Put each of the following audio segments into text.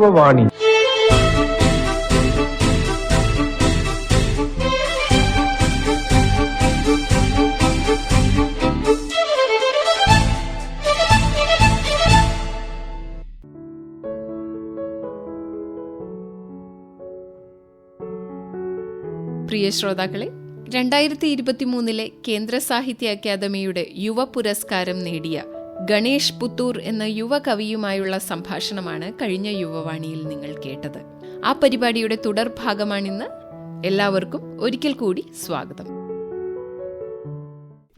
യുവവാണി പ്രിയ ശ്രോതാക്കളെ രണ്ടായിരത്തി ഇരുപത്തി മൂന്നിലെ കേന്ദ്ര സാഹിത്യ അക്കാദമിയുടെ യുവ പുരസ്കാരം നേടിയ ഗണേഷ് പുത്തൂർ എന്ന യുവ കവിയുമായുള്ള സംഭാഷണമാണ് കഴിഞ്ഞ യുവവാണിയിൽ നിങ്ങൾ കേട്ടത്. ആ പരിപാടിയുടെ തുടർഭാഗമാണിന്ന് എല്ലാവർക്കും ഒരിക്കൽ കൂടി സ്വാഗതം.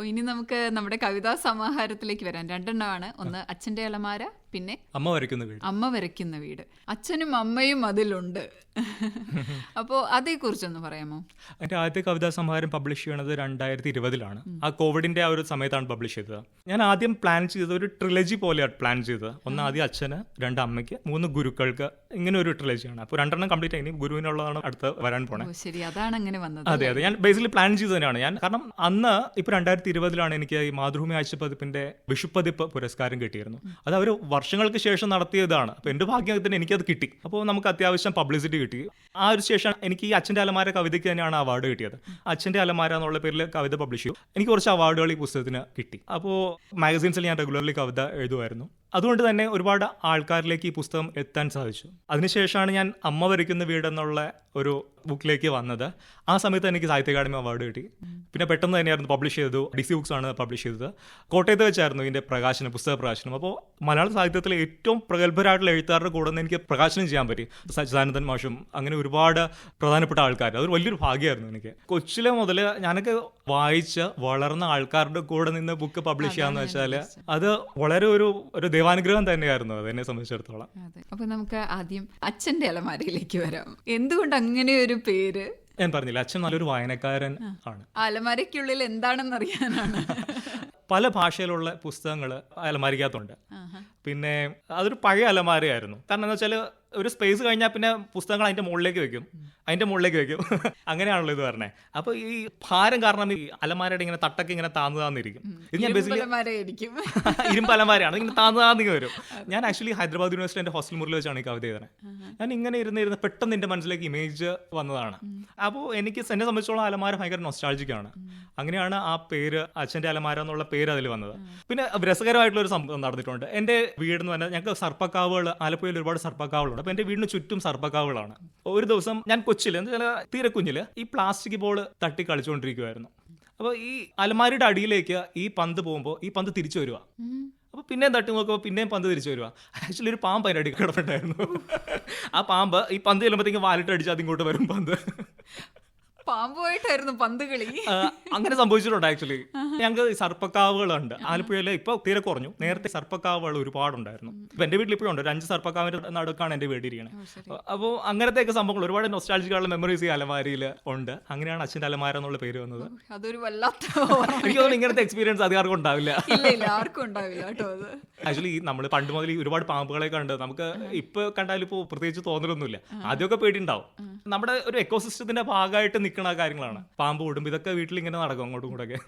ഇനി നമുക്ക് നമ്മുടെ കവിതാ സമാഹാരത്തിലേക്ക് വരാം. രണ്ടെണ്ണമാണ്. ഒന്ന് അച്ഛന്റെ അലമാര പിന്നെ അമ്മ വരയ്ക്കുന്ന വീട്. അമ്മ വരയ്ക്കുന്ന വീട്. അച്ഛനും അമ്മയും അതിലുണ്ട്. അപ്പോ അപ്പോൾ അതേക്കുറിച്ചൊന്ന് പറയാമോ? എന്റെ ആദ്യത്തെ കവിതാ സംഹാരം പബ്ലിഷ് ചെയ്യണത് രണ്ടായിരത്തി ഇരുപതിലാണ് ആ കോവിഡിന്റെ ആ ഒരു സമയത്താണ് പബ്ലിഷ് ചെയ്തത്. ഞാൻ ആദ്യം പ്ലാൻ ചെയ്തത് ഒരു ട്രിലജി പോലെയാണ് പ്ലാൻ ചെയ്തത്. ഒന്ന് ആദ്യം അച്ഛന് രണ്ട് അമ്മയ്ക്ക് മൂന്ന് ഗുരുക്കൾക്ക് ഇങ്ങനെ ഒരു ട്രിലജിയാണ് അപ്പോൾ രണ്ടെണ്ണം കംപ്ലീറ്റ് ആയി. ഗുരുവിനുള്ളതാണ് അടുത്ത് വരാൻ പോണേ. ശരി. അതാണ് അങ്ങനെ വന്നത് അതെ അതെ. ഞാൻ ബേസിക്കലി പ്ലാൻ ചെയ്ത് തന്നെയാണ്. ഞാൻ കാരണം അന്ന് ഇപ്പൊ രണ്ടായിരത്തി ഇരുപതിലാണ് എനിക്ക് ഈ മാതൃഭൂമി ആഴ്ചപ്പതിപ്പിന്റെ വിഷുപ്പതിപ്പ് പുരസ്കാരം കിട്ടിയിരുന്നു അത് അവർ വർഷങ്ങൾക്ക് ശേഷം നടത്തിയതാണ്. അപ്പൊ എന്റെ ഭാഗ്യത്തിന് എനിക്കത് കിട്ടി. അപ്പോൾ നമുക്ക് അത്യാവശ്യം പബ്ലിസിറ്റി കിട്ടി. ആ ഒരു ശേഷം എനിക്ക് ഈ അച്ഛന്റെ അലമാര കവിതയ്ക്ക് തന്നെയാണ് അവാർഡ് കിട്ടിയത്. അച്ഛന്റെ അലമാര എന്നുള്ള പേരിൽ കവിത പബ്ലിഷ് ചെയ്തു. എനിക്ക് കുറച്ച് അവാർഡുകൾ ഈ പുസ്തകത്തിന് കിട്ടി. അപ്പോൾ മാഗസീൻസിൽ ഞാൻ റെഗുലർലി കവിത എഴുതുമായിരുന്നു. അതുകൊണ്ട് തന്നെ ഒരുപാട് ആൾക്കാരിലേക്ക് ഈ പുസ്തകം എത്താൻ സാധിച്ചു. അതിനുശേഷമാണ് ഞാൻ അമ്മ വരയ്ക്കുന്ന വീട് എന്നുള്ള ഒരു ബുക്കിലേക്ക് വന്നത്. ആ സമയത്ത് എനിക്ക് സാഹിത്യ അക്കാദമി അവാർഡ് കിട്ടി. പിന്നെ പെട്ടെന്ന് തന്നെയായിരുന്നു പബ്ലിഷ് ചെയ്തു ഡി സി ബുക്സ് ആണ് പബ്ലിഷ് ചെയ്തത്. കോട്ടയത്ത് വെച്ചായിരുന്നു ഇതിന്റെ പ്രകാശനം പുസ്തക പ്രകാശനം. അപ്പോൾ മലയാള സാഹിത്യത്തിലെ ഏറ്റവും പ്രഗത്ഭരായിട്ടുള്ള എഴുത്താരുടെ കൂടെ നിന്ന് എനിക്ക് പ്രകാശനം ചെയ്യാൻ പറ്റി. സച്ചിദാനന്ദൻ മാഷും അങ്ങനെ ഒരുപാട് പ്രധാനപ്പെട്ട ആൾക്കാർ. അതൊരു വലിയൊരു ഭാഗ്യമായിരുന്നു എനിക്ക്. കൊച്ചിലെ മുതൽ ഞാനൊക്കെ വായിച്ച് വളർന്ന ആൾക്കാരുടെ കൂടെ നിന്ന് ബുക്ക് പബ്ലിഷ് ചെയ്യാന്ന് വെച്ചാൽ അത് വളരെ ഒരു ഒരു ദൈവാനുഗ്രഹം തന്നെയായിരുന്നു അതെന്നെ സംബന്ധിച്ചിടത്തോളം. അപ്പൊ നമുക്ക് ആദ്യം അച്ഛന്റെ അലമാരയിലേക്ക് വരാം. എന്തുകൊണ്ട് അങ്ങനെ ഒരു പേര്? ഞാൻ പറഞ്ഞില്ല അച്ഛൻ നല്ലൊരു വായനക്കാരൻ ആണ്. അലമാരയ്ക്കുള്ളിൽ എന്താണെന്ന് അറിയാനാണ് പല ഭാഷയിലുള്ള പുസ്തകങ്ങൾ അലമാരിക്കകത്തുണ്ട് പിന്നെ അതൊരു പഴയ അലമാരയായിരുന്നു. കാരണം എന്താ വെച്ചാൽ ഒരു സ്പേസ് കഴിഞ്ഞാൽ പിന്നെ പുസ്തകങ്ങൾ അതിന്റെ മുകളിലേക്ക് വെക്കും. അതിന്റെ മുകളിലേക്ക് വെക്കും. അങ്ങനെയാണല്ലോ ഇത് പറഞ്ഞത് അപ്പൊ ഈ ഭാരം കാരണം ഈ അലമാരയുടെ ഇങ്ങനെ തട്ടൊക്കെ ഇങ്ങനെ താന്നു താന്നിരിക്കും ഇത് ഞാൻ ബേസിക്കലി അലമാരയായിരിക്കും ഇരുമ്പ് അലമാരയാണ്. ഇങ്ങനെ താന്നു വരും. ഞാൻ ആക്ച്വലി ഹൈദരാബാദ് യൂണിവേഴ്സിറ്റി എന്റെ ഹോസ്റ്റൽ മുറിയിൽ വെച്ചാണ് ഈ കവിത എഴുതുന്നത് ഞാൻ ഇങ്ങനെ ഇരുന്ന് ഇരുന്ന് പെട്ടെന്ന് എന്റെ മനസ്സിലേക്ക് ഇമേജ് വന്നതാണ്. അപ്പോൾ എനിക്ക് എന്നെ സംബന്ധിച്ചോളം അലമാര ഭയങ്കര നൊസ്റ്റാൾജിക്കാണ് അങ്ങനെയാണ് ആ പേര് അച്ഛന്റെ അലമാര എന്നുള്ള പേര് അതിൽ വന്നത്. പിന്നെ രസകരമായിട്ടുള്ള ഒരു സംഭവം നടന്നിട്ടുണ്ട്. എന്റെ വീട് എന്ന് പറഞ്ഞാൽ ഞങ്ങൾക്ക് സർപ്പക്കാവുകൾ ആലപ്പുഴയിൽ ഒരുപാട് സർപ്പക്കാവുകളുണ്ട്. അപ്പൊ എന്റെ വീടിന് ചുറ്റും സർപ്പക്കാവുകളാണ്. ഒരു ദിവസം ഞാൻ കൊച്ചിൽ എന്ന് വെച്ചാൽ തീരെ കുഞ്ഞിൽ ഈ പ്ലാസ്റ്റിക് ബോൾ തട്ടി കളിച്ചുകൊണ്ടിരിക്കുമായിരുന്നു അപ്പോൾ ഈ അലമാരിയുടെ അടിയിലേക്ക് ഈ പന്ത് പോകുമ്പോൾ ഈ പന്ത് തിരിച്ചു വരിക അപ്പൊ പിന്നെയും തട്ടി നോക്കുമ്പോൾ പിന്നെയും പന്ത് തിരിച്ചു വരിക ആക്ച്വലി ഒരു പാമ്പ് അതിന്റെ അടി കിടപ്പുണ്ടായിരുന്നു. ആ പാമ്പ് ഈ പന്ത് ചെല്ലുമ്പോഴത്തേക്കും വാലിട്ട് അടിച്ച് അതിങ്ങോട്ട് വരും പന്ത്. പാമ്പുമായിട്ടായിരുന്നു പന്ത് കളി. അങ്ങനെ സംഭവിച്ചിട്ടുണ്ട് ആക്ച്വലി. ഞങ്ങൾക്ക് സർപ്പക്കാവുകളുണ്ട്. ആലപ്പുഴയിൽ ഇപ്പൊ തീരെ കുറഞ്ഞു. നേരത്തെ സർപ്പക്കാവുകൾ ഒരുപാടുണ്ടായിരുന്നു. ഇപ്പൊ എന്റെ വീട്ടിൽ ഇപ്പോഴും ഉണ്ട്. ഒരു അഞ്ച് സർപ്പക്കാവിന്റെ നടുക്കാണ് എന്റെ വീടിരിക്കുന്നത് അപ്പോൾ അങ്ങനത്തെയൊക്കെ സംഭവങ്ങൾ ഒരുപാട് നൊസ്റ്റാൾജിക്കുള്ള മെമ്മറീസ് ഈ അലമാരിയിൽ ഉണ്ട്. അങ്ങനെയാണ് അച്ഛന്റെ അലമാര എന്നുള്ള പേര് വന്നത്. അതൊരു വല്ലാത്ത. എനിക്ക് തോന്നുന്നു ഇങ്ങനത്തെ എക്സ്പീരിയൻസ് അധികാർക്കും ഉണ്ടാവില്ല. ആർക്കും ഉണ്ടാവില്ല കേട്ടോ അത്. ആക്ച്വലി നമ്മൾ പണ്ട് മുതൽ ഒരുപാട് പാമ്പുകളെ കണ്ട് നമുക്ക് ഇപ്പൊ കണ്ടാലും ഇപ്പോൾ പ്രത്യേകിച്ച് തോന്നലൊന്നുമില്ല. ആദ്യമൊക്കെ പേടിയുണ്ടാവും. നമ്മുടെ ഒരു എക്കോസിസ്റ്റത്തിന്റെ ഭാഗമായിട്ട് നിൽക്കുന്ന കാര്യങ്ങളാണ്. പാമ്പ് കൂടുമ്പോൾ ഇതൊക്കെ വീട്ടിൽ ഇങ്ങനെ നടക്കും അങ്ങോട്ടും കൂടെ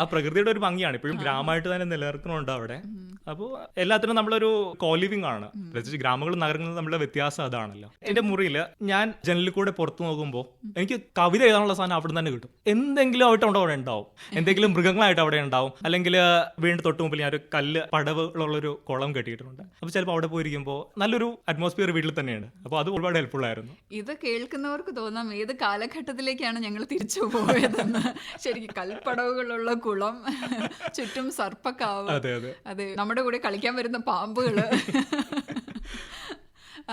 ആ പ്രകൃതിയുടെ ഒരു ഭംഗിയാണ്. ഇപ്പോഴും ഗ്രാമമായിട്ട് തന്നെ നിലനിർത്തുന്നുണ്ട് അവിടെ. അപ്പോൾ എല്ലാത്തിനും നമ്മളൊരു കോലിവിംഗ് ആണ്. പ്രത്യേകിച്ച് ഗ്രാമങ്ങളും നഗരങ്ങളും തമ്മിലുള്ള വ്യത്യാസം അതാണല്ലോ. എന്റെ മുറിയിൽ ഞാൻ ജനലിൽ കൂടെ പുറത്തു നോക്കുമ്പോൾ എനിക്ക് കവിത എഴുതാനുള്ള സാധനം അവിടെ തന്നെ കിട്ടും. എന്തെങ്കിലും ആയിട്ട് അവിടെ ഉണ്ടാവും. എന്തെങ്കിലും മൃഗങ്ങളായിട്ട് അവിടെ ഉണ്ടാവും. അല്ലെങ്കിൽ വീണ്ടും തൊട്ട് മുമ്പിൽ ഞാൻ ഒരു കല്ല് പടവുള്ളൊരു കുളം കെട്ടിയിട്ടുണ്ട്. അപ്പോൾ ചിലപ്പോൾ അവിടെ പോയിരിക്കുമ്പോൾ നല്ലൊരു അറ്റ്മോസ്ഫിയർ വീട്ടിൽ തന്നെയാണ്. അപ്പോൾ അത് ഒരുപാട് ഹെൽപ്ഫുൾ ആയിരുന്നു. ഇത് കേൾക്കുന്നവർക്ക് തോന്നാം. ഏത് കാലഘട്ടത്തിലേക്കാണ് ഞങ്ങൾ തിരിച്ചു പോയതെന്ന്. ശരിക്കും കൽപ്പടവുകളുള്ള കുളം ചുറ്റും സർപ്പക്കാവ് അതെ നമ്മുടെ കൂടെ കളിക്കാൻ വരുന്ന പാമ്പുകൾ.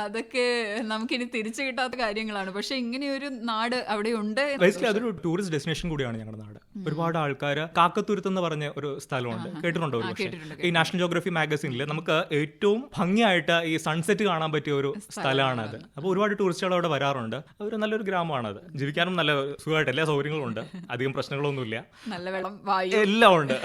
അതൊക്കെ നമുക്കിനി തിരിച്ചു കിട്ടാത്ത കാര്യങ്ങളാണ്. പക്ഷെ ഇങ്ങനെ ഒരു നാട് അവിടെ ഉണ്ട് അതൊരു ടൂറിസ്റ്റ് ഡെസ്റ്റിനേഷൻ കൂടിയാണ് ഞങ്ങളുടെ നാട്. ഒരുപാട് ആൾക്കാർ കാക്കത്തുരുത്ത് എന്ന് പറഞ്ഞ ഒരു സ്ഥലമുണ്ട്. കേട്ടിട്ടുണ്ടോ ഈ നാഷണൽ ജോഗ്രഫി മാഗസീനിൽ നമുക്ക് ഏറ്റവും ഭംഗിയായിട്ട് ഈ സൺസെറ്റ് കാണാൻ പറ്റിയ ഒരു സ്ഥലമാണ്. അത് അപ്പോൾ ഒരുപാട് ടൂറിസ്റ്റുകൾ അവിടെ വരാറുണ്ട്. ഒരു നല്ലൊരു ഗ്രാമമാണ് അത് ജീവിക്കാനും നല്ല സുഖമായിട്ട് എല്ലാ സൗകര്യങ്ങളും ഉണ്ട്. അധികം പ്രശ്നങ്ങളൊന്നുമില്ല. നല്ല വെള്ളം എല്ലാം ഉണ്ട്.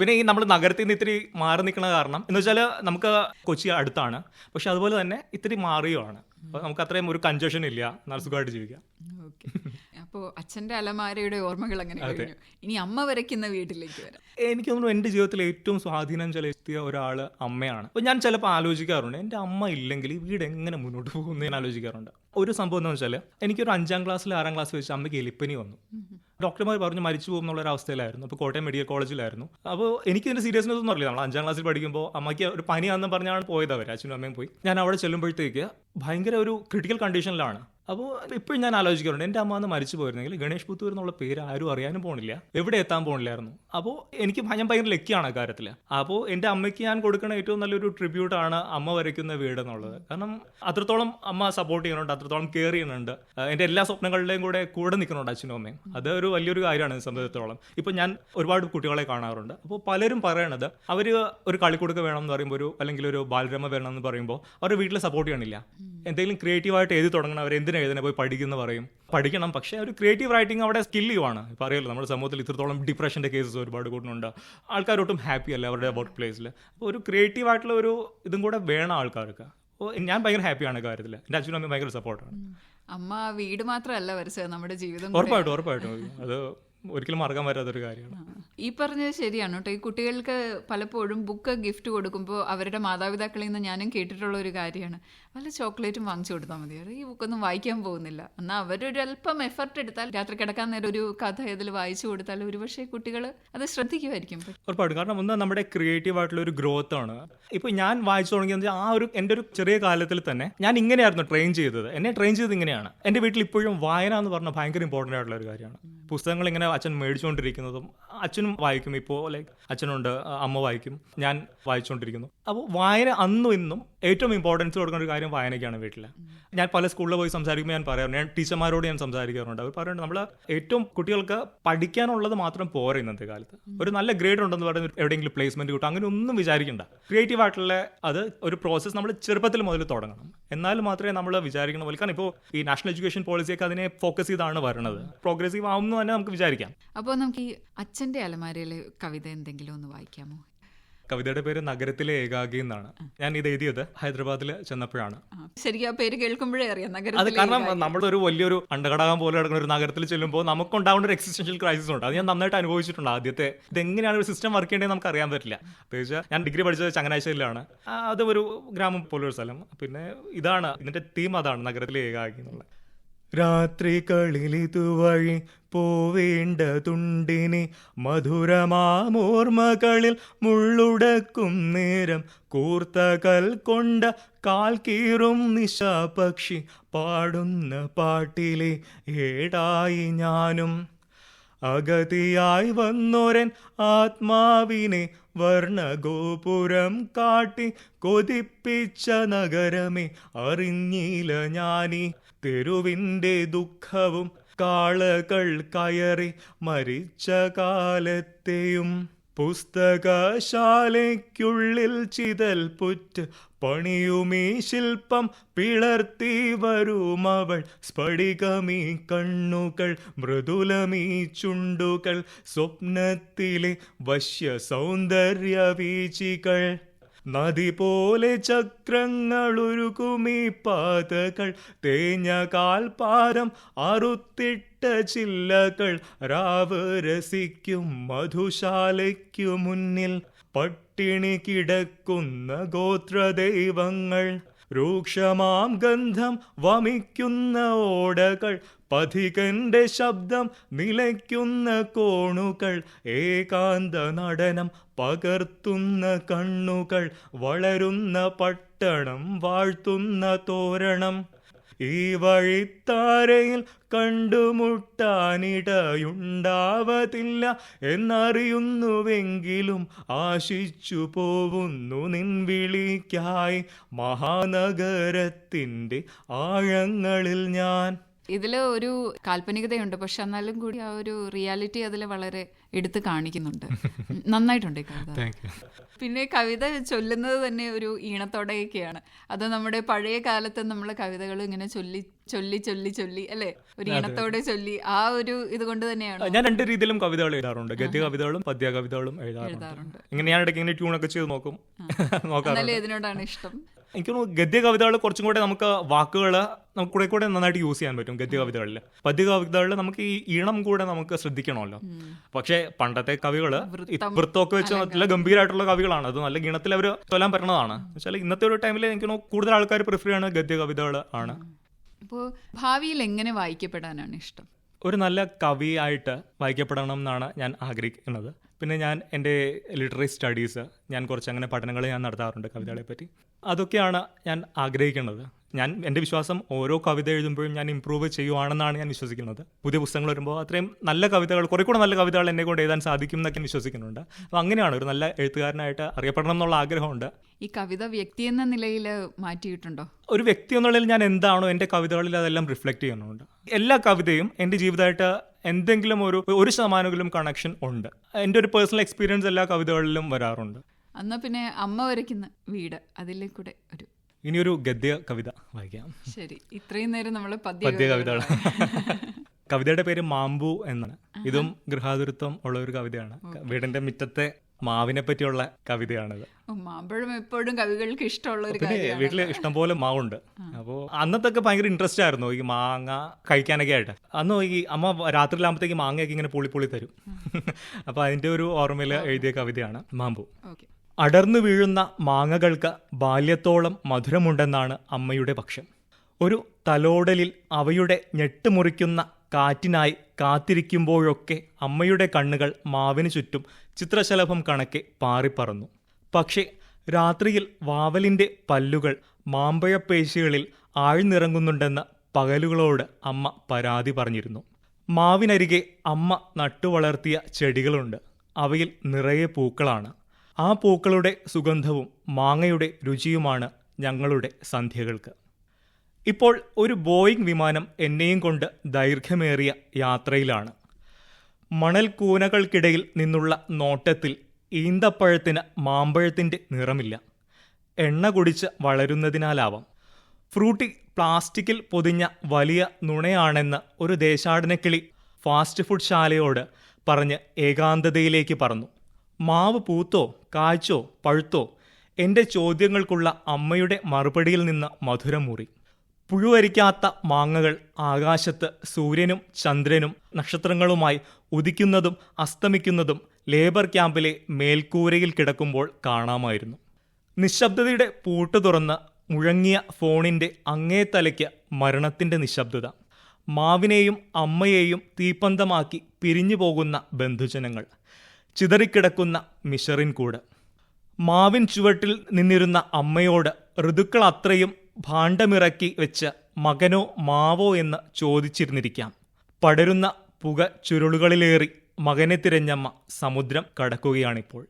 പിന്നെ ഈ നമ്മൾ നഗരത്തിൽ നിന്ന് ഇത്തിരി മാറി നിൽക്കുന്ന കാരണം എന്ന് വെച്ചാൽ നമുക്ക് കൊച്ചി അടുത്താണ്. പക്ഷെ അതുപോലെ തന്നെ ഇത്തിരി മാറിയുമാണ് അപ്പോൾ നമുക്ക് അത്രയും ഒരു കൺജഷൻ ഇല്ല. നല്ല സുഖമായിട്ട് ജീവിക്കാം. അപ്പോ അപ്പോൾ അച്ഛന്റെ അലമാരയുടെ ഓർമ്മകൾ അങ്ങനെ കഴിഞ്ഞു. ഇനി അമ്മ വരയ്ക്കുന്ന വീട്ടിലേക്ക് വരാം. എനിക്ക് തോന്നുന്നു എന്റെ ജീവിതത്തിൽ ഏറ്റവും സ്വാധീനം ചെലുത്തിയ ഒരാൾ അമ്മയാണ്. അപ്പോൾ ഞാൻ ചിലപ്പോൾ ആലോചിക്കാറുണ്ട് എന്റെ അമ്മ ഇല്ലെങ്കിൽ ഈ വീട് എങ്ങനെ മുന്നോട്ട് പോകുന്നു? ഞാൻ ആലോചിക്കാറുണ്ട്. ഒരു സംഭവം എന്ന് വെച്ചാൽ എനിക്കൊരു അഞ്ചാം ക്ലാസ്സിൽ ആറാം ക്ലാസ് വെച്ച് അമ്മയ്ക്ക് എലിപ്പനി വന്നു. ഡോക്ടർമാർ പറഞ്ഞു മരിച്ചു പോകും എന്നുള്ള ഒരു അവസ്ഥയിലായിരുന്നു. അപ്പോൾ കോട്ടയം മെഡിക്കൽ കോളേജിലായിരുന്നു. അപ്പോൾ എനിക്ക് ഇതിന്റെ സീരിയസ്നെസ് ഒന്നും അറിയില്ല. നമ്മൾ അഞ്ചാം ക്ലാസ്സിൽ പഠിക്കുമ്പോൾ അമ്മയ്ക്ക് ഒരു പനിയാണെന്ന് പറഞ്ഞാണ് പോയത് അവർ അച്ഛനും അമ്മയും പോയി. ഞാൻ അവിടെ ചെല്ലുമ്പോഴത്തേക്ക് ഭയങ്കര ഒരു ക്രിട്ടിക്കൽ കണ്ടീഷനിലാണ് അപ്പോൾ ഇപ്പോഴും ഞാൻ ആലോചിക്കാറുണ്ട്. എന്റെ അമ്മ അന്ന് മരിച്ചു പോയിരുന്നെങ്കിൽ ഗണേഷ് പുത്തൂർ എന്നുള്ള പേര് ആരും അറിയാനും പോണില്ല. എവിടെ എത്താൻ പോണില്ലായിരുന്നു. അപ്പോൾ എനിക്ക് ഞാൻ ഭയങ്കര ലക്കിയാണ് ആ കാര്യത്തിൽ അപ്പോൾ എന്റെ അമ്മയ്ക്ക് ഞാൻ കൊടുക്കുന്ന ഏറ്റവും നല്ലൊരു ട്രിബ്യൂട്ടാണ് അമ്മ വരയ്ക്കുന്ന വീട് എന്നുള്ളത് കാരണം അത്രത്തോളം അമ്മ സപ്പോർട്ട് ചെയ്യുന്നുണ്ട് അത്രത്തോളം കെയർ ചെയ്യുന്നുണ്ട്. എന്റെ എല്ലാ സ്വപ്നങ്ങളുടെയും കൂടെ കൂടെ നിൽക്കുന്നുണ്ട് അച്ഛനും അമ്മയും. അത് ഒരു വലിയൊരു കാര്യമാണ് സംബന്ധിച്ചിടത്തോളം ഇപ്പോൾ ഞാൻ ഒരുപാട് കുട്ടികളെ കാണാറുണ്ട്. അപ്പോൾ പലരും പറയണത് അവർ ഒരു കളിക്കുടുക്ക വേണം എന്ന് പറയുമ്പോൾ ഒരു അല്ലെങ്കിൽ ഒരു ബാലരമ വേണം എന്ന് പറയുമ്പോൾ അവർ വീട്ടിൽ സപ്പോർട്ട് ചെയ്യണില്ല എന്തെങ്കിലും ക്രിയേറ്റീവായിട്ട് എഴുതി തുടങ്ങണം അവർ എന്തിനാ എഴുതണേ പോയി പഠിക്കുന്ന പറയും. പഠിക്കണം പക്ഷേ ഒരു ക്രിയേറ്റീവ് റൈറ്റിംഗ് അവിടെ സ്കിൽ ചെയ്യുവാണ് ഇപ്പോൾ അറിയാലോ നമ്മുടെ സമൂഹത്തിൽ ഇത്രത്തോളം ഡിപ്രഷന്റെ കേസസ് ഒരുപാട് കൂടുന്നുണ്ട്. ആൾക്കാരൊട്ടും ഹാപ്പി അല്ല അവരുടെ വർക്ക് പ്ലേസിൽ അപ്പോൾ ഒരു ക്രിയേറ്റീവ് ആയിട്ടുള്ള ഒരു ഇതും കൂടെ വേണം ആൾക്കാർക്ക്. അപ്പോൾ ഞാൻ ഭയങ്കര ഹാപ്പിയാണ് കാര്യത്തിൽ എന്റെ അച്ഛനും അമ്മയും ഭയങ്കര സപ്പോർട്ടാണ് അമ്മ വീട് മാത്രമല്ല വരച്ചത് നമ്മുടെ ജീവിതം ഉറപ്പായിട്ടും ഉറപ്പായിട്ടും. അത് ഒരിക്കലും മറക്കാൻ പറ്റാത്തൊരു കാര്യമാണ്. ഈ പറഞ്ഞത് ശരിയാണ് കേട്ടോ. ഈ കുട്ടികൾക്ക് പലപ്പോഴും ബുക്ക് ഗിഫ്റ്റ് കൊടുക്കുമ്പോൾ അവരുടെ മാതാപിതാക്കളിൽ നിന്ന് ഞാനും കേട്ടിട്ടുള്ള ഒരു കാര്യമാണ്. വല്ല ചോക്ലേറ്റും വാങ്ങിച്ചു കൊടുത്താൽ മതി. ഈ ബുക്കൊന്നും വായിക്കാൻ പോകുന്നില്ല. എന്നാൽ അവരൊരു അല്പം എഫർട്ട് എടുത്താൽ രാത്രി കിടക്കാൻ നേരം ഒരു കഥ ഇതിൽ വായിച്ചു കൊടുത്താൽ ഒരുപക്ഷെ കുട്ടികൾ അത് ശ്രദ്ധിക്കുമായിരിക്കും. ഉറപ്പായിട്ടും കാരണം ഒന്ന് നമ്മുടെ ക്രിയേറ്റീവ് ആയിട്ടുള്ള ഒരു ഗ്രോത്ത് ആണ്. ഇപ്പൊ ഞാൻ വായിച്ചു തുടങ്ങിയത് ആ ഒരു എന്റെ ഒരു ചെറിയ കാലത്തിൽ തന്നെ ഞാൻ ഇങ്ങനെയായിരുന്നു ട്രെയിൻ ചെയ്തത്. എന്നെ ട്രെയിൻ ചെയ്തത് ഇങ്ങനെയാണ്. എന്റെ വീട്ടിൽ ഇപ്പോഴും വായന എന്ന് പറഞ്ഞാൽ ഭയങ്കര ഇമ്പോർട്ടന്റ് ആയിട്ടുള്ള ഒരു കാര്യമാണ്. പുസ്തകങ്ങൾ ഇങ്ങനെ അച്ഛൻ മേടിച്ചുകൊണ്ടിരിക്കുന്നതും അച്ഛനും വായിക്കും. ഇപ്പോൾ ലൈക്ക് അച്ഛനുണ്ട് അമ്മ വായിക്കും. ഞാൻ വായിച്ചുകൊണ്ടിരിക്കുന്നു. അപ്പോൾ വായന അന്നും ഇന്നും ഏറ്റവും ഇമ്പോർട്ടൻസ് കൊടുക്കുന്ന ഒരു കാര്യം വായനയ്ക്കാണ് വീട്ടിൽ ഞാൻ പല സ്കൂളിൽ പോയി സംസാരിക്കുമ്പോൾ ഞാൻ പറയാറുണ്ട്. ഞാൻ ടീച്ചർമാരോട് ഞാൻ സംസാരിക്കാറുണ്ട്. അവർ പറയുന്നത് നമ്മൾ ഏറ്റവും കുട്ടികൾക്ക് പഠിക്കാനുള്ളത് മാത്രം പോരാ ഇന്നത്തെ കാലത്ത്. ഒരു നല്ല ഗ്രേഡ് ഉണ്ടെന്ന് പറയുന്നത് എവിടെയെങ്കിലും പ്ലേസ്മെന്റ് കിട്ടും. അങ്ങനെ ഒന്നും വിചാരിക്കണ്ട. ക്രിയേറ്റീവ് ആയിട്ടുള്ള അത് ഒരു പ്രോസസ്സ് നമ്മൾ ചെറുപ്പത്തിൽ മുതൽ തുടങ്ങണം. എന്നാൽ മാത്രമേ നമ്മൾ വിചാരിക്കുന്ന പോലെ കാരണം ഇപ്പോൾ ഈ നാഷണൽ എഡ്യൂക്കേഷൻ പോളിസിയൊക്കെ അതിനെ ഫോക്കസ് ചെയ്താണ് വരണത്. പ്രോഗ്രസീവ് ആവുമെന്ന് തന്നെ നമുക്ക് വിചാരിക്കാം. അപ്പോൾ നമുക്ക് ഈ അച്ഛന്റെ അലമാരയിലെ കവിത എന്തെങ്കിലും ഒന്ന് വായിക്കാമോ? കവിതയുടെ പേര് നഗരത്തിലെ ഏകാഗി എന്നാണ്. ഞാൻ ഇത് എഴുതിയത് ഹൈദരാബാദിൽ ചെന്നപ്പോഴാണ്. ശരിക്കും ആ പേര് കേൾക്കുമ്പോഴേ അറിയാം അത് കാരണം നമ്മളൊരു നമ്മുടെ ഒരു വലിയൊരു അണ്ടകടകം പോലെ കിടക്കുന്ന ഒരു നഗരത്തിൽ ചെല്ലുമ്പോൾ നമുക്ക് നമുക്കുണ്ടാവുന്ന ഒരു എക്സിസ്റ്റൻഷ്യൽ ക്രൈസിസ് ഉണ്ട്. അത് ഞാൻ നന്നായിട്ട് അനുഭവിച്ചിട്ടുണ്ട് ആദ്യത്തെ. ഇതെങ്ങനെയാണ് ഒരു സിസ്റ്റം വർക്ക് ചെയ്യേണ്ടത് നമുക്ക് അറിയാൻ പറ്റില്ല. പ്രത്യേകിച്ച് ഞാൻ ഡിഗ്രി പഠിച്ചത് ചങ്ങനാശ്ശേരിയിലാണ്. അത് ഒരു ഗ്രാമം പോലൊരു സ്ഥലം. പിന്നെ ഇതാണ് ഇതിന്റെ തീം അതാണ് നഗരത്തിലെ ഏകാഗി എന്നുള്ള രാത്രികളിലിതുവഴി പോവേണ്ടതുണ്ടിനി മധുരമാമോർമകളിൽ മുള്ളുടക്കും നേരം കൂർത്തകൽ കൊണ്ട കാൽ കീറും നിശാപക്ഷി പാടുന്ന പാട്ടിലെ ഏടായി ഞാനും. അഗതിയായി വന്നൊരൻ ആത്മാവിനെ വർണഗോപുരം കാട്ടി കൊതിപ്പിച്ച നഗരമേ അറിഞ്ഞില്ല ഞാനീ. തെരുവിന്റെ ദുഃഖവും കാളകൾ കയറി മരിച്ച കാലത്തെയും പുസ്തകശാലയ്ക്കുള്ളിൽ ചിതൽ പുറ്റ് പണിയുമീ ശില്പം പിളർത്തി വരുമവൾ സ്ഫടികമീ കണ്ണുകൾ മൃദുലമീ ചുണ്ടുകൾ സ്വപ്നത്തിലെ വശ്യ സൗന്ദര്യ വീചികൾ. നദി പോലെ ചക്രങ്ങളൊരുക്കുമീ പാതകൾ തേഞ്ഞ കാൽപാദം അറുത്തിട്ട ചില്ലകൾ രാവ് രസിക്കും മധുശാലയ്ക്കു മുന്നിൽ പട്ടിണി കിടക്കുന്ന ഗോത്രദൈവങ്ങൾ. രൂക്ഷമാം ഗന്ധം വമിക്കുന്ന ഓടകൾ പഥികന്റെ ശബ്ദം നിലയ്ക്കുന്ന കോണുകൾ ഏകാന്ത നടനം പകർത്തുന്ന കണ്ണുകൾ വളരുന്ന പട്ടണം വാഴ്ത്തുന്ന തോരണം. ഈ വഴിത്താരയിൽ കണ്ടുമുട്ടാനിടയുണ്ടാവതില്ല എന്നറിയുന്നുവെങ്കിലും ആശിച്ചു പോവുന്നു നിൻവിളിക്കായി മഹാനഗരത്തിന്റെ ആഴങ്ങളിൽ ഞാൻ. ഇതിൽ ഒരു കാൽപ്പനികതയുണ്ട്. പക്ഷെ എന്നാലും കൂടി ആ ഒരു റിയാലിറ്റി അതിൽ വളരെ എടുത്ത് കാണിക്കുന്നുണ്ട്. നന്നായിട്ടുണ്ട് കവിത. പിന്നെ കവിത ചൊല്ലുന്നത് തന്നെ ഒരു ഈണത്തോടെയൊക്കെയാണ്. അത് നമ്മുടെ പഴയ കാലത്ത് നമ്മൾ കവിതകൾ ഇങ്ങനെ ചൊല്ലി ചൊല്ലി ചൊല്ലി ചൊല്ലി അല്ലേ? ഒരു ഈണത്തോടെ ചൊല്ലി ആ ഒരു ഇത് കൊണ്ട് തന്നെയാണ്? ഞാൻ രണ്ട് രീതിയിലും കവിതകൾ എഴുതാറുണ്ട്. ഗദ്യ കവിതകളും പദ്യ കവിതകളും എഴുതാറുണ്ട്. ഇങ്ങനെ ഞാൻ ഇടയ്ക്ക് ഇങ്ങനെ ട്യൂണൊക്കെ ചെയ്ത് നോക്കും. നോക്കാം ഇതിനോടാണ് ഇഷ്ടം. എനിക്ക് തോന്നുന്നു ഗദ്യ കവിതകൾ കുറച്ചും കൂടെ നമുക്ക് വാക്കുകൾ നമുക്ക് കൂടെ കൂടെ നന്നായിട്ട് യൂസ് ചെയ്യാൻ പറ്റും ഗദ്യ കവിതകളിൽ പദ്യ കവിതകളിൽ നമുക്ക് ഈ ഈണം കൂടെ നമുക്ക് ശ്രദ്ധിക്കണമല്ലോ. പക്ഷേ പണ്ടത്തെ കവികൾ വൃത്തമൊക്കെ വെച്ച് നല്ല ഗംഭീരമായിട്ടുള്ള കവികളാണ്. അത് നല്ല ഗീണത്തിൽ അവർ ചൊല്ലാൻ പറ്റുന്നതാണ് വെച്ചാൽ ഇന്നത്തെ ഒരു ടൈമിൽ എനിക്ക് തോന്നുന്നു കൂടുതൽ ആൾക്കാർ പ്രിഫർ ചെയ്യുന്ന ഗദ്യ കവിതകൾ ആണ് അപ്പോൾ ഭാവിയിൽ എങ്ങനെ വായിക്കപ്പെടാനാണ് ഇഷ്ടം? ഒരു നല്ല കവിയായിട്ട് വായിക്കപ്പെടണം എന്നാണ് ഞാൻ ആഗ്രഹിക്കുന്നത്. പിന്നെ ഞാൻ എന്റെ ലിറ്റററി സ്റ്റഡീസ് ഞാൻ കുറച്ച് അങ്ങനെ പഠനങ്ങൾ ഞാൻ നടത്താറുണ്ട് കവിതകളെ പറ്റി അതൊക്കെയാണ് ഞാൻ ആഗ്രഹിക്കുന്നത്. ഞാൻ എന്റെ വിശ്വാസം ഓരോ കവിത എഴുതുമ്പോഴും ഞാൻ ഇമ്പ്രൂവ് ചെയ്യുവാണെന്നാണ് ഞാൻ വിശ്വസിക്കുന്നത്. പുതിയ പുസ്തകങ്ങൾ വരുമ്പോൾ അത്രയും നല്ല കവിതകൾ കുറേ കൂടെ നല്ല കവിതകൾ എന്നെ കൊണ്ട് എഴുതാൻ സാധിക്കും എന്നൊക്കെ വിശ്വസിക്കുന്നുണ്ട്. അപ്പോൾ അങ്ങനെയാണ് ഒരു നല്ല എഴുത്തുകാരനായിട്ട് അറിയപ്പെടണം എന്നുള്ള ആഗ്രഹമുണ്ട്. ഈ കവിത വ്യക്തി എന്ന നിലയിൽ മാറ്റിയിട്ടുണ്ടോ? ഒരു വ്യക്തി എന്നുള്ളതിൽ ഞാൻ എന്താണോ എന്റെ കവിതകളിൽ അതെല്ലാം റിഫ്ലക്റ്റ് ചെയ്യുന്നുണ്ട്. എല്ലാ കവിതയും എന്റെ ജീവിതമായിട്ട് എന്തെങ്കിലും ഒരു ഒരു ശതമാനമെങ്കിലും കണക്ഷൻ ഉണ്ട്. എന്റെ ഒരു പേഴ്സണൽ എക്സ്പീരിയൻസ് എല്ലാ കവിതകളിലും വരാറുണ്ട്. എന്നാൽ പിന്നെ അമ്മ വരയ്ക്കുന്ന വീട് അതിലെ കൂടെ ഒരു ഇനിയൊരു ഗദ്യ കവിത വായിക്കാം. ശരി. ഇത്രയും നേരം നമ്മൾ പദ്യ കവിതകൾ കവിതയുടെ പേര് മാമ്പു എന്നാണ്. ഇതും ഗൃഹാതുരത്വം ഉള്ള ഒരു കവിതയാണ്. വീടിന്റെ മുറ്റത്തെ മാവിനെ പറ്റിയുള്ള കവിതയാണിത്. മാമ്പഴം എപ്പോഴും കവികൾക്ക് ഇഷ്ടമുള്ള ഒരു വീട്ടിൽ ഇഷ്ടംപോലെ മാവുണ്ട്. അപ്പോൾ അന്നത്തൊക്കെ ഭയങ്കര ഇൻട്രസ്റ്റ് ആയിരുന്നു. ഈ മാങ്ങ കഴിക്കാനൊക്കെ ആയിട്ട്. അന്ന് ഈ അമ്മ രാത്രിയിലാകുമ്പോഴത്തേക്ക് മാങ്ങയൊക്കെ ഇങ്ങനെ പുളി പുളി തരും അപ്പോൾ അതിന്റെ ഒരു ഓർമ്മയിൽ എഴുതിയ കവിതയാണ് മാമ്പു. ഓക്കെ. അടർന്നു വീഴുന്ന മാങ്ങകൾക്ക് ബാല്യത്തോളം മധുരമുണ്ടെന്നാണ് അമ്മയുടെ പക്ഷം. ഒരു തലോടലിൽ അവയുടെ ഞെട്ടുമുറിക്കുന്ന കാറ്റിനായി കാത്തിരിക്കുമ്പോഴൊക്കെ അമ്മയുടെ കണ്ണുകൾ മാവിന് ചുറ്റും ചിത്രശലഭം കണക്കെ പാറിപ്പറന്നു. പക്ഷേ രാത്രിയിൽ വാവലിന്റെ പല്ലുകൾ മാമ്പഴപ്പേശികളിൽ ആഴ്ന്നിറങ്ങുന്നുണ്ടെന്ന് പകലുകളോട് അമ്മ പരാതി പറഞ്ഞിരുന്നു. മാവിനരികെ അമ്മ നട്ടുവളർത്തിയ ചെടികളുണ്ട്. അവയിൽ നിറയെ പൂക്കളാണ്. ആ പൂക്കളുടെ സുഗന്ധവും മാങ്ങയുടെ രുചിയുമാണ് ഞങ്ങളുടെ സന്ധ്യകൾക്ക്. ഇപ്പോൾ ഒരു ബോയിങ് വിമാനം എന്നെയും കൊണ്ട് ദൈർഘ്യമേറിയ യാത്രയിലാണ്. മണൽ കൂനകൾക്കിടയിൽ നിന്നുള്ള നോട്ടത്തിൽ ഈന്തപ്പഴത്തിന് മാമ്പഴത്തിന്റെ നിറമില്ല. എണ്ണ കുടിച്ച് വളരുന്നതിനാലാവാം. ഫ്രൂട്ടി പ്ലാസ്റ്റിക്കിൽ പൊതിഞ്ഞ വലിയ നുണയാണെന്ന് ഒരു ദേശാടനക്കിളി ഫാസ്റ്റ് ഫുഡ് ശാലയോട് പറഞ്ഞ് ഏകാന്തതയിലേക്ക് പറന്നു. മാവ് പൂത്തോ കായ്ച്ചോ പഴുത്തോ എന്റെ ചോദ്യങ്ങൾക്കുള്ള അമ്മയുടെ മറുപടിയിൽ നിന്ന് മധുരമൂറി പുഴുവരിക്കാത്ത മാങ്ങകൾ ആകാശത്ത് സൂര്യനും ചന്ദ്രനും നക്ഷത്രങ്ങളുമായി ഉദിക്കുന്നതും അസ്തമിക്കുന്നതും ലേബർ ക്യാമ്പിലെ മേൽക്കൂരയിൽ കിടക്കുമ്പോൾ കാണാമായിരുന്നു. നിശബ്ദതയുടെ പൂട്ട് തുറന്ന് മുഴങ്ങിയ ഫോണിന്റെ അങ്ങേ തലയ്ക്ക് മരണത്തിന്റെ നിശബ്ദത. മാവിനെയും അമ്മയെയും തീപ്പന്തമാക്കി പിരിഞ്ഞു പോകുന്ന ബന്ധുജനങ്ങൾ. ചിതറിക്കിടക്കുന്ന മിഷറിൻ കൂട്. മാവിൻ ചുവട്ടിൽ നിന്നിരുന്ന അമ്മയോട് ഋതുക്കൾ അത്രയും ഭാണ്ഡമിറക്കി വെച്ച് മകനോ മാവോ എന്ന് ചോദിച്ചിരുന്നിരിക്കാം. പടരുന്ന പുക ചുരുളുകളിലേറി മകനെ തിരഞ്ഞമ്മ സമുദ്രം കടക്കുകയാണിപ്പോൾ.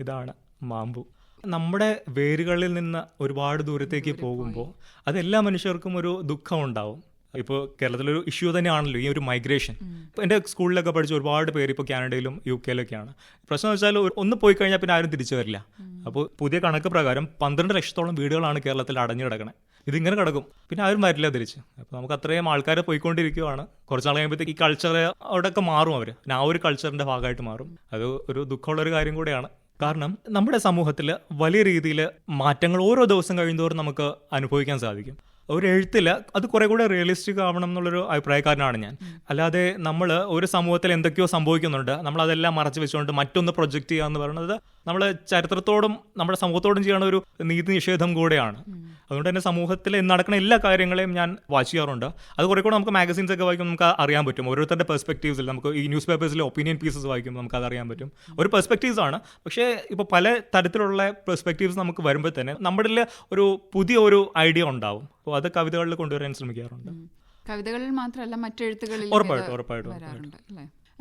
ഇതാണ് മാമ്പു. നമ്മുടെ വേരുകളിൽ നിന്ന് ഒരുപാട് ദൂരത്തേക്ക് പോകുമ്പോൾ അതെല്ലാ മനുഷ്യർക്കും ഒരു ദുഃഖം ഉണ്ടാവും ഇപ്പോൾ കേരളത്തിലൊരു ഇഷ്യൂ തന്നെയാണല്ലോ ഈ ഒരു മൈഗ്രേഷൻ ഇപ്പോൾ എന്റെ സ്കൂളിലൊക്കെ പഠിച്ച ഒരുപാട് പേര് ഇപ്പോൾ കാനഡയിലും യു കെയിലൊക്കെയാണ്. പ്രശ്നം എന്ന് വെച്ചാൽ ഒന്ന് പോയി കഴിഞ്ഞാൽ പിന്നെ ആരും തിരിച്ചു വരില്ല. അപ്പോൾ പുതിയ കണക്ക് പ്രകാരം പന്ത്രണ്ട് ലക്ഷത്തോളം വീടുകളാണ് കേരളത്തിൽ അടഞ്ഞു കിടക്കണേ. ഇതിങ്ങനെ കിടക്കും. പിന്നെ ആരും വരില്ല തിരിച്ച്. അപ്പോൾ നമുക്ക് അത്രയും ആൾക്കാർ പോയിക്കൊണ്ടിരിക്കുകയാണ് കുറച്ച് നാൾ കഴിയുമ്പോഴത്തേക്ക് ഈ കൾച്ചർ അവിടെയൊക്കെ മാറും അവർ പിന്നെ ആ ഒരു കൾച്ചറിന്റെ ഭാഗമായിട്ട് മാറും. അത് ഒരു ദുഃഖമുള്ള ഒരു കാര്യം കൂടെയാണ്. കാരണം നമ്മുടെ സമൂഹത്തിൽ വലിയ രീതിയിൽ മാറ്റങ്ങൾ ഓരോ ദിവസം കഴിയുന്തോറും നമുക്ക് അനുഭവിക്കാൻ സാധിക്കും. ഒരു എഴുത്തില്ല അത് കുറെ കൂടെ റിയലിസ്റ്റിക് ആവണം എന്നുള്ളൊരു അഭിപ്രായക്കാരനാണ് ഞാൻ. അല്ലാതെ നമ്മൾ ഒരു സമൂഹത്തിൽ എന്തൊക്കെയോ സംഭവിക്കുന്നുണ്ട്. നമ്മൾ അതെല്ലാം മറച്ചു വെച്ചുകൊണ്ട് മറ്റൊന്ന് പ്രൊജക്റ്റ് ചെയ്യുക എന്ന് പറയുന്നത് നമ്മൾ ചരിത്രത്തോടും നമ്മുടെ സമൂഹത്തോടും ചെയ്യുന്ന ഒരു നീതി നിഷേധം കൂടെയാണ്. അതുകൊണ്ട് തന്നെ സമൂഹത്തിൽ നടക്കുന്ന എല്ലാ കാര്യങ്ങളെയും ഞാൻ വാച്ച് ചെയ്യാറുണ്ട്. അത് കുറെ കൂടെ നമുക്ക് മാഗസീൻസ് ഒക്കെ വായിക്കുമ്പോൾ നമുക്ക് അറിയാൻ പറ്റും. ഓരോരുത്തരുടെ പെർസ്പെക്റ്റീവ്സിൽ നമുക്ക് ഈ ന്യൂസ് പേപ്പേഴ്സിലെ ഒപ്പീനിയൻ പീസസ് വായിക്കുമ്പോൾ നമുക്ക് അത് അറിയാൻ പറ്റും. ഒരു പെർസ്പെക്റ്റീവ്സ് ആണ്. പക്ഷേ ഇപ്പോൾ പല തരത്തിലുള്ള പെർസ്പെക്റ്റീവ്സ് നമുക്ക് വരുമ്പോൾ തന്നെ നമ്മുടെ ഒരു പുതിയ ഒരു ഐഡിയ ഉണ്ടാവും. അപ്പോൾ അത് കവിതകളിൽ കൊണ്ടുവരാൻ ശ്രമിക്കാറുണ്ട്. കവിതകളിൽ മാത്രമല്ല മറ്റെഴുത്തുകളിൽ ഉറപ്പായിട്ടും, ഉറപ്പായിട്ടും,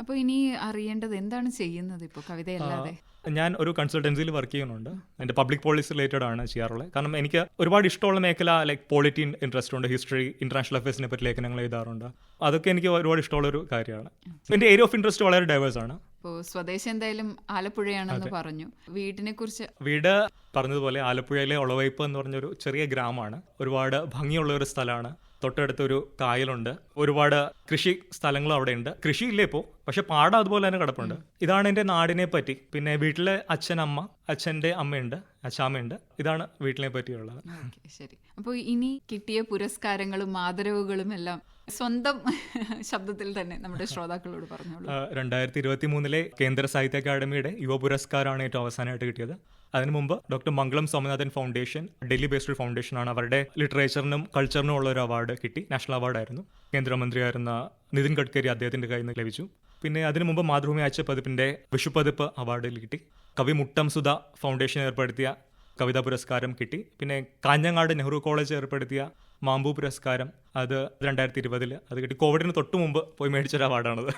അപ്പോൾ ഇനി അറിയേണ്ടത് എന്താണ് ചെയ്യുന്നത് ഇപ്പോൾ കവിതയല്ലാതെ? ഞാൻ ഒരു കൺസൾട്ടൻസിയിൽ വർക്ക് ചെയ്യുന്നുണ്ട്. എന്റെ പബ്ലിക് പോളിസി റിലേറ്റഡ് ആണ് ചെയ്യാറുള്ളത്. കാരണം എനിക്ക് ഒരുപാട് ഇഷ്ടമുള്ള മേഖല ലൈക്ക് പോളിറ്റി ഇൻട്രസ്റ്റ് ഉണ്ട് ഹിസ്റ്ററി ഇന്റർനാഷണൽ അഫയേഴ്സിനെ പറ്റി ലേഖനങ്ങൾ എഴുതാറുണ്ട്. അതൊക്കെ എനിക്ക് ഒരുപാട് ഇഷ്ടമുള്ള ഒരു കാര്യമാണ് എന്റെ ഏരിയ ഓഫ് ഇൻട്രസ്റ്റ് വളരെ ഡൈവേഴ്സ് ആണ്. ഇപ്പോൾ സ്വദേശം എന്തായാലും ആലപ്പുഴയാണെന്ന് പറഞ്ഞു. വീടിനെ കുറിച്ച് വീട് പറഞ്ഞതുപോലെ ആലപ്പുഴയിലെ ഒളവയ്പ് എന്ന് പറഞ്ഞൊരു ചെറിയ ഗ്രാമമാണ്. ഒരുപാട് ഭംഗിയുള്ള ഒരു സ്ഥലമാണ്. തൊട്ടടുത്ത് ഒരു കായലുണ്ട്. ഒരുപാട് കൃഷി സ്ഥലങ്ങളും അവിടെ ഉണ്ട് കൃഷിയില്ല ഇപ്പോൾ പക്ഷെ പാടം അതുപോലെ തന്നെ കിടപ്പുണ്ട്. ഇതാണ് എന്റെ നാടിനെ പറ്റി. പിന്നെ വീട്ടിലെ അച്ഛൻ അമ്മ അച്ഛന്റെ അമ്മയുണ്ട് അച്ഛാമ്മയുണ്ട്. ഇതാണ് വീട്ടിനെ പറ്റിയുള്ളത്. ശരി. അപ്പോൾ ഇനി കിട്ടിയ പുരസ്കാരങ്ങളും ആദരവുകളും എല്ലാം സ്വന്തം ശബ്ദത്തിൽ തന്നെ നമ്മുടെ ശ്രോതാക്കളോട് പറഞ്ഞോളൂ. രണ്ടായിരത്തി ഇരുപത്തി മൂന്നിലെ കേന്ദ്ര സാഹിത്യ അക്കാദമിയുടെ യുവ പുരസ്കാരമാണ് ഏറ്റവും അവസാനമായിട്ട് കിട്ടിയത്. അതിനു മുമ്പ് doctor Mangalam Swaminathan foundation Delhi based foundation ആണ് അവരുടെ ലിറ്ററേച്ചറിനും കൾച്ചറിനും ഉള്ള ഒരു അവാർഡ് കിട്ടി. നാഷണൽ അവാർഡായിരുന്നു. കേന്ദ്രമന്ത്രിയായിരുന്ന നിതിൻ ഗഡ്കരി അദ്ദേഹത്തിന്റെ കയ്യിൽ നിന്ന് ലഭിച്ചു. പിന്നെ അതിനു മുമ്പ് മാതൃഭൂമി ആഴ്ച പതിപ്പിന്റെ വിഷുപതിപ്പ് അവാർഡ് കിട്ടി. കവി മുട്ടം സുധ ഫൗണ്ടേഷൻ ഏർപ്പെടുത്തിയ കവിതാ പുരസ്കാരം കിട്ടി. പിന്നെ കാഞ്ഞങ്ങാട് നെഹ്റു കോളേജ് ഏർപ്പെടുത്തിയ മാമ്പു പുരസ്കാരം അത് രണ്ടായിരത്തി ഇരുപതിൽ അത് കിട്ടി. കോവിഡിന് തൊട്ട് മുമ്പ് പോയി മേടിച്ചൊരു അവാർഡാണത്.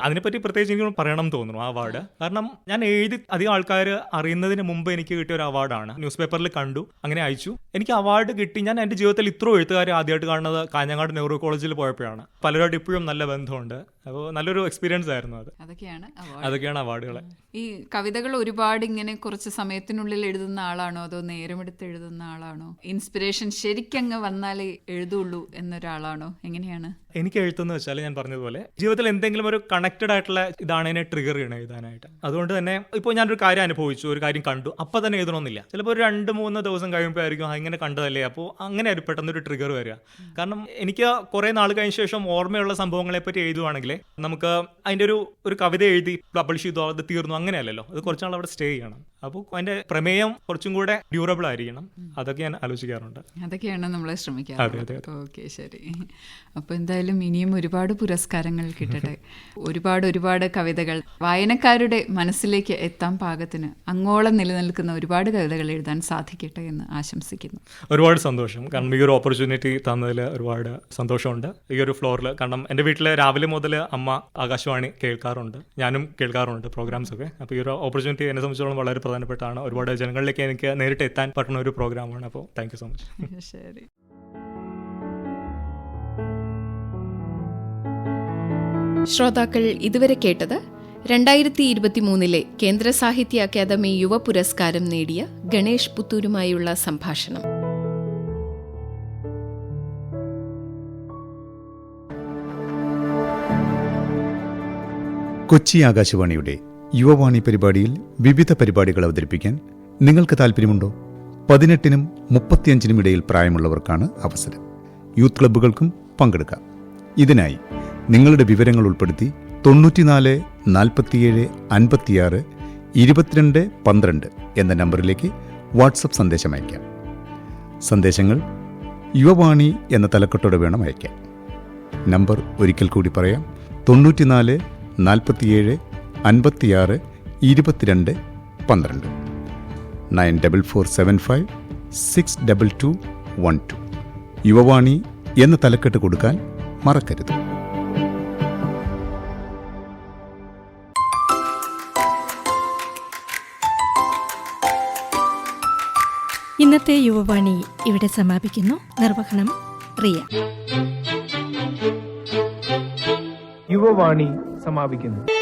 അതിനെപ്പറ്റി പ്രത്യേകിച്ച് എനിക്ക് പറയണം എന്ന് തോന്നുന്നു ആ അവാർഡ് കാരണം ഞാൻ എഴുതി അധികം ആൾക്കാർ അറിയുന്നതിന് മുമ്പ് എനിക്ക് കിട്ടിയ ഒരു അവാർഡാണ് ന്യൂസ് പേപ്പറിൽ കണ്ടു അങ്ങനെ അയച്ചു. എനിക്ക് അവാർഡ് കിട്ടി. ഞാൻ എന്റെ ജീവിതത്തിൽ ഇത്രയും എഴുത്തുകാരെ ആദ്യമായിട്ട് കാണുന്നത് കാഞ്ഞങ്ങാട് നെഹ്റു കോളേജിൽ പോയപ്പോഴാണ്. പലരോട് ഇപ്പോഴും നല്ല ബന്ധമുണ്ട്. അപ്പോൾ നല്ലൊരു എക്സ്പീരിയൻസ് ആയിരുന്നു അത്. അതൊക്കെയാണ്. അതൊക്കെയാണ് അവാർഡുകൾ ഈ കവിതകൾ ഒരുപാട് ഇങ്ങനെ കുറച്ച് സമയത്തിനുള്ളിൽ എഴുതുന്ന ആളാണോ? അതോ നേരമെടുത്ത് എഴുതുന്ന ആളാണോ? ഇൻസ്പിറേഷൻ ശരിക്കങ്ങ് വന്നാലേ എഴുതുള്ളൂ എന്നൊരാളാണോ? എങ്ങനെയാണ്? എനിക്ക് എഴുത്തെന്ന് വെച്ചാൽ ഞാൻ പറഞ്ഞതുപോലെ ജീവിതത്തിൽ എന്തെങ്കിലും ഒരു കണക്റ്റഡ് ആയിട്ടുള്ള ഇതാണ് എന്നെ ട്രിഗർ ചെയ്യണം എഴുതാനായിട്ട്. അതുകൊണ്ട് തന്നെ ഇപ്പോൾ ഞാനൊരു കാര്യം അനുഭവിച്ചു ഒരു കാര്യം കണ്ടു. അപ്പം തന്നെ എഴുതണമെന്നില്ല. ചിലപ്പോൾ ഒരു രണ്ട് മൂന്ന് ദിവസം കഴിയുമ്പോൾ ആയിരിക്കും ഇങ്ങനെ കണ്ടതല്ലേ? അപ്പോൾ അങ്ങനെ ഒരു പെട്ടെന്ന് ഒരു ട്രിഗർ വരിക. കാരണം എനിക്ക് കുറേ നാൾ കഴിഞ്ഞ ശേഷം ഓർമ്മയുള്ള സംഭവങ്ങളെ പറ്റി എഴുതുവാണെങ്കിൽ നമുക്ക് അതിന്റെ ഒരു ഒരു കവിത എഴുതി പബ്ലിഷ് ചെയ്തു അത് തീർന്നു അങ്ങനെയല്ലല്ലോ. അത് കുറച്ചാൾ അവിടെ സ്റ്റേ ചെയ്യണം. അപ്പോൾ അതിന്റെ പ്രമേയം കുറച്ചും കൂടെ ഡ്യൂറബിൾ ആയിരിക്കണം. അതൊക്കെ ഞാൻ ആലോചിക്കാറുണ്ട്. അതൊക്കെയാണ് നമ്മൾ ശ്രമിക്കാറ്. ഓക്കെ ശരി. അപ്പോൾ എന്തായാലും ഇനിയും ഒരുപാട് പുരസ്കാരങ്ങൾ കിട്ടട്ടെ. ഒരുപാട് ഒരുപാട് കവിതകൾ. വായനക്കാരുടെ മനസ്സിലേക്ക് എത്താൻ പാകത്തിന് അങ്ങോളം നിലനിൽക്കുന്ന ഒരുപാട് കവിതകൾ എഴുതാൻ സാധിക്കട്ടെ എന്ന് ആശംസിക്കുന്നു. ഒരുപാട് സന്തോഷം. കാരണം ഈ ഒരു ഓപ്പർച്യൂണിറ്റി തന്നതിൽ ഒരുപാട് സന്തോഷമുണ്ട്. ഈ ഒരു ഫ്ലോറിൽ കാരണം എന്റെ വീട്ടിലെ രാവിലെ മുതൽ അമ്മ ആകാശവാണി കേൾക്കാറുണ്ട്. ഞാനും കേൾക്കാറുണ്ട് പ്രോഗ്രാംസ് ഒക്കെ. അപ്പോൾ ഈ ഒരു ഓപ്പർച്യൂണിറ്റി എന്നെ സംബന്ധിച്ചോളം വളരെ പ്രധാനപ്പെട്ടാണ്. ഒരുപാട് ജനങ്ങളിലേക്ക് എനിക്ക് നേരിട്ട് എത്താൻ പറ്റുന്ന ഒരു പ്രോഗ്രാമാണ്. അപ്പോൾ താങ്ക് യു സോ മച്ച് ശരി. ശ്രോതാക്കൾ ഇതുവരെ കേട്ടത് രണ്ടായിരത്തി ഇരുപത്തി മൂന്നിലെ കേന്ദ്ര സാഹിത്യ അക്കാദമി യുവ പുരസ്കാരം നേടിയ ഗണേഷ് പുത്തൂരുമായുള്ള സംഭാഷണം. കൊച്ചി ആകാശവാണിയുടെ യുവവാണി പരിപാടിയിൽ വിവിധ പരിപാടികൾ അവതരിപ്പിക്കാൻ നിങ്ങൾക്ക് താല്പര്യമുണ്ടോ പതിനെട്ടിനും മുപ്പത്തിയഞ്ചിനും ഇടയിൽ പ്രായമുള്ളവർക്കാണ് അവസരം. യൂത്ത് ക്ലബ്ബുകൾക്കും പങ്കെടുക്കാം. ഇതിനായി നിങ്ങളുടെ വിവരങ്ങൾ ഉൾപ്പെടുത്തി തൊണ്ണൂറ്റിനാല് നാൽപ്പത്തിയേഴ് അൻപത്തിയാറ് ഇരുപത്തിരണ്ട് പന്ത്രണ്ട് എന്ന നമ്പറിലേക്ക് വാട്സപ്പ് സന്ദേശം അയക്കാം സന്ദേശങ്ങൾ യുവവാണി എന്ന തലക്കെട്ടോടെ വേണം അയക്കാൻ നമ്പർ ഒരിക്കൽ കൂടി പറയാം. തൊണ്ണൂറ്റിനാല് നാൽപ്പത്തിയേഴ് അൻപത്തിയാറ് ഇരുപത്തിരണ്ട് പന്ത്രണ്ട്. Nine double four seven five six double two one two. Yuvavani എന്ന തലക്കെട്ട് കൊടുക്കാൻ മറക്കരുത്. ഇന്നത്തെ യുവവാണി ഇവിടെ സമാപിക്കുന്നു. നിർവഹണം റിയ. യുവവാണി സമാപിക്കുന്നു.